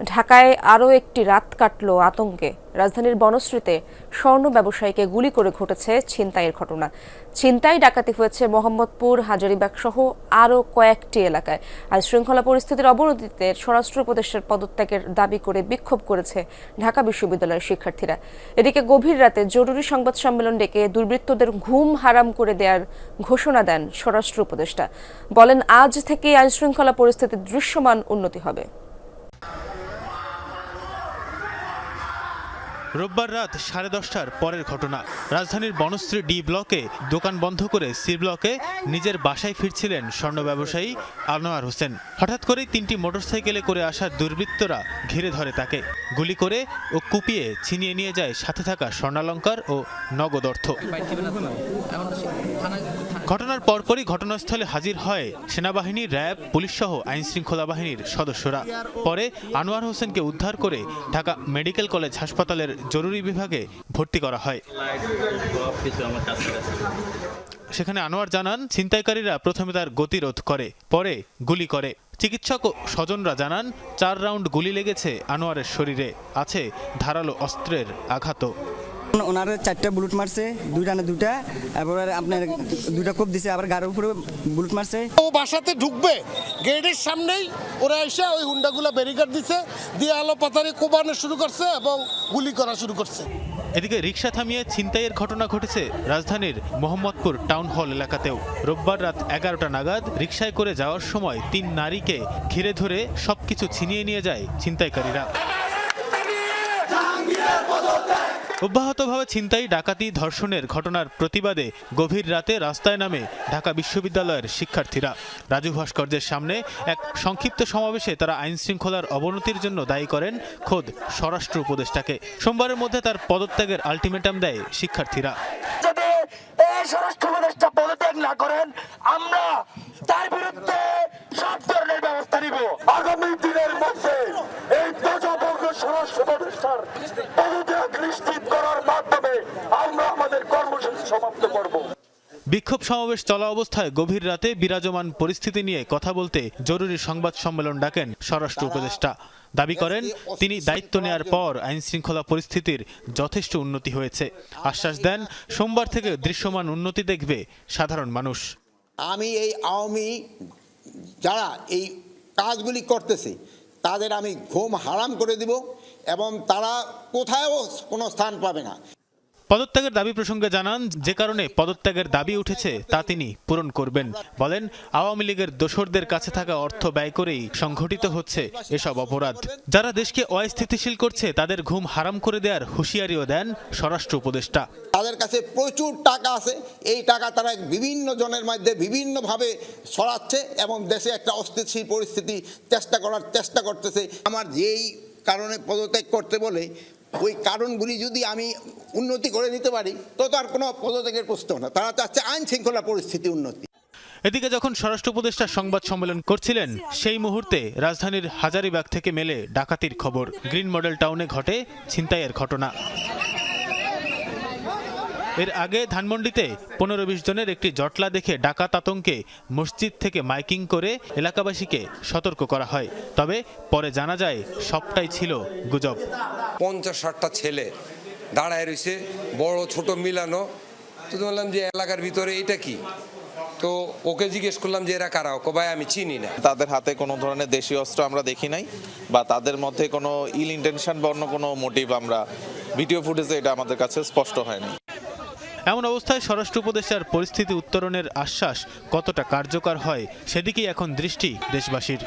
ঢাকায় আরও একটি রাত কাটল আতঙ্কে। রাজধানীর বনশ্রীতে স্বর্ণ ব্যবসায়ীকে গুলি করে ঘটেছে ছিনতাইয়ের ঘটনা। ছিনতাই ডাকাতি হয়েছে মোহাম্মদপুর হাজারিবাগ সহ আরও কয়েকটি এলাকায়। আজ শৃঙ্খলা পরিস্থিতির অবনতিতে স্বরাষ্ট্র উপদেষ্টার পদত্যাগের দাবি করে বিক্ষোভ করেছে ঢাকা বিশ্ববিদ্যালয়ের শিক্ষার্থীরা। এদিকে গভীর রাতে জরুরি সংবাদ সম্মেলন ডেকে দুর্বৃত্তদের ঘুম হারাম করে দেওয়ার ঘোষণা দেন স্বরাষ্ট্র উপদেষ্টা। বলেন, আজ থেকে আইন শৃঙ্খলা পরিস্থিতির দৃশ্যমান উন্নতি হবে। রোববার রাত সাড়ে দশটার পরের ঘটনা। রাজধানীর বনশ্রী ডি ব্লকে দোকান বন্ধ করে সি ব্লকে নিজের বাসায় ফিরছিলেন স্বর্ণ ব্যবসায়ী আনোয়ার হোসেন। হঠাৎ করেই তিনটি মোটরসাইকেলে করে আসা দুর্বৃত্তরা ঘিরে ধরে তাকে। গুলি করে ও কুপিয়ে ছিনিয়ে নিয়ে যায় সাথে থাকা স্বর্ণালঙ্কার ও নগদ অর্থ। ঘটনার পরপরই ঘটনাস্থলে হাজির হয় সেনাবাহিনী, র্যাব পুলিশ পুলিশসহ আইনশৃঙ্খলা বাহিনীর সদস্যরা। পরে আনোয়ার হোসেনকে উদ্ধার করে ঢাকা মেডিকেল কলেজ হাসপাতালের জরুরি বিভাগে ভর্তি করা হয়। সেখানে আনোয়ার জানান, ছিনতাইকারীরা প্রথমে তার গতিরোধ করে, পরে গুলি করে। চিকিৎসক ও স্বজনরা জানান, চার রাউন্ড গুলি লেগেছে আনোয়ারের শরীরে, আছে ধারালো অস্ত্রের আঘাতও। ওনার চারটা বুলেট মারছে দুইটা না দুটা এবার আপনার দুইটা কোপ দিছে আবার গাড়ির উপরে বুলেট মারছে। ও বাসাতে ঢুকবে গেটের সামনেই ওরা এসে ওই হুন্ডাগুলো ব্যারিকেড দিছে দিয়ে আলো পাতারে কোবানো শুরু করছে এবং গুলি করা শুরু করছে। এদিকে রিক্সা থামিয়ে ছিনতাইয়ের ঘটনা ঘটেছে রাজধানীর মোহাম্মদপুর টাউন হল এলাকাতেও। রোববার রাত এগারোটা নাগাদ রিক্সায় করে যাওয়ার সময় তিন নারীকে ঘিরে ধরে সবকিছু ছিনিয়ে নিয়ে যায় ছিনতাইকারীরা। অব্যাহতভাবে ছিনতাই ডাকাতি ধর্ষণের ঘটনার প্রতিবাদে গভীর রাতে রাস্তায় নামে ঢাকা বিশ্ববিদ্যালয়ের শিক্ষার্থীরা। রাজু ভাস্কর্যের সামনে এক সংক্ষিপ্ত সমাবেশে তারা আইন শৃঙ্খলার অবনতির জন্য দায়ী করেন খোদ স্বরাষ্ট্র উপদেষ্টাকে। সোমবারের মধ্যে তার পদত্যাগের আলটিমেটাম দেয় শিক্ষার্থীরা। যদি এই স্বরাষ্ট্র উপদেষ্টা পদত্যাগ না করেন আমরা তার বিরুদ্ধে সব ধরনের ব্যবস্থা নিব। আগামী দিনের মধ্যে এই স্বরাষ্ট্র উপদেষ্টার পদত্যাগ নিশ্চিত করার মাধ্যমে আমরা আমাদের কর্মসূচি সমাপ্ত করব বিক্ষোভ সমাবেশ চলা অবস্থায় গভীর রাতে বিরাজমান পরিস্থিতি নিয়ে কথা বলতে জরুরি সংবাদ সম্মেলন ডাকেন স্বরাষ্ট্র উপদেষ্টা। দাবি করেন, তিনি দায়িত্ব নেয়ার পর আইন শৃঙ্খলা পরিস্থিতির যথেষ্ট উন্নতি হয়েছে। আশ্বাস দেন, সোমবার থেকে দৃশ্যমান উন্নতি দেখবে সাধারণ মানুষ। আমি এই আওয়ামী যারা এই কাজগুলি করতেছে, তাদের আমি ঘুম হারাম করে দিব এবং তারা কোথাও কোনো স্থান পাবে না। পদত্যাগের দাবি প্রসঙ্গে জানান, যে কারণে পদত্যাগের দাবি উঠেছে, তা তিনি পূরণ করবেন। বলেন, আওয়ামী লীগের দোসরদের কাছে থাকা অর্থ ব্যয় করেই সংঘটিত হচ্ছে এসব অপরাধ। যারা দেশকে অস্থিতিশীল করছে, তাদের ঘুম হারাম করে দেওয়ার হুঁশিয়ারিও দেন স্বরাষ্ট্র উপদেষ্টা। তাদের কাছে প্রচুর টাকা আছে। এই টাকা তারা বিভিন্ন জনের মধ্যে বিভিন্নভাবে ছড়াচ্ছে এবং দেশে একটা অস্থিতিশীল পরিস্থিতি চেষ্টা করার চেষ্টা করতেছে। আমার যেই কারণে পদত্যাগ করতে বলে ওই কারণগুলি যদি আমি উন্নতি করে নিতে পারি, তো তার কোনো পদত্যাগের প্রশ্ন না। তারা চাচ্ছে আইন শৃঙ্খলা পরিস্থিতি উন্নতি। এদিকে যখন স্বরাষ্ট্র উপদেষ্টা সংবাদ সম্মেলন করছিলেন, সেই মুহূর্তে রাজধানীর হাজারিবাগ থেকে মেলে ডাকাতির খবর। গ্রিন মডেল টাউনে ঘটে ছিনতাইয়ের ঘটনা। এর আগে ধানমন্ডিতে পনেরো বিশ জনের একটি জটলা দেখে ডাকাত আতঙ্কে মসজিদ থেকে মাইকিং করে এলাকাবাসীকে সতর্ক করা হয়। তবে পরে জানা যায় সবটাই ছিল গুজব। পঞ্চাশ ষাটটা ছেলে দাঁড়ায় রয়েছে বড় ছোট মিলানো। তো বললাম যে এলাকার ভিতরে এটা কি? তো ওকে জিজ্ঞেস করলাম যে এরা কারা? ওকে ভাই আমি চিনি না। তাদের হাতে কোনো ধরনের দেশীয় অস্ত্র আমরা দেখি নাই বা তাদের মধ্যে কোনো ইল ইন্টেনশন বা অন্য কোনো মোটিভ আমরা ভিডিও ফুটেজে এটা আমাদের কাছে স্পষ্ট হয়নি। এমন অবস্থায় স্বরাষ্ট্র উপদেষ্টার পরিস্থিতি উত্তরণের আশ্বাস কতটা কার্যকর হয় সেদিকেই এখন দৃষ্টি দেশবাসীর।